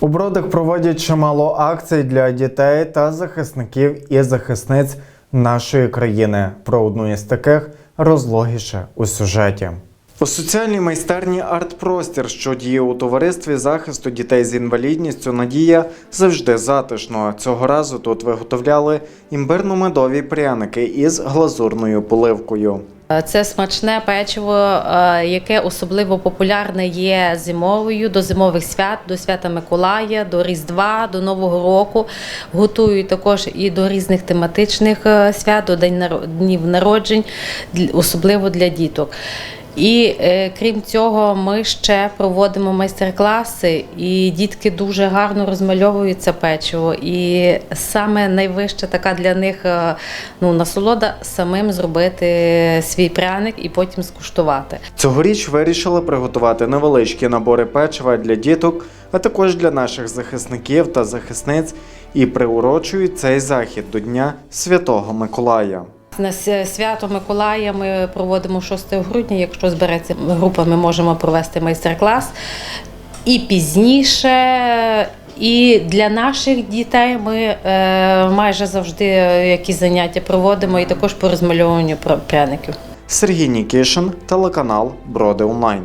У Бродах проводять чимало акцій для дітей та захисників і захисниць нашої країни. Про одну із таких розлогіше у сюжеті. У соціальній майстерні «Артпростір», що діє у товаристві захисту дітей з інвалідністю, Надія завжди затишно. Цього разу тут виготовляли імбирно-медові пряники із глазурною поливкою. Це смачне печиво, е, яке особливо популярне є зимовою до зимових свят, до свята Миколая, до Різдва, до Нового року. Готують також і до різних тематичних е, свят, до днів народжень, особливо для діток. І е, крім цього, ми ще проводимо майстер-класи, і дітки дуже гарно розмальовують це печиво. І саме найвища така для них е, ну, насолода самим зробити свій пряник і потім скуштувати. Цьогоріч вирішили приготувати невеличкі набори печива для діток, а також для наших захисників та захисниць, і приурочують цей захід до Дня Святого Миколая. На свято Миколая ми проводимо 6 грудня. Якщо збереться група, ми можемо провести майстер-клас. І пізніше, і для наших дітей ми е, майже завжди якісь заняття проводимо, і також по розмальовуванню пр- пряників. Сергій Нікішин, телеканал Броди Онлайн.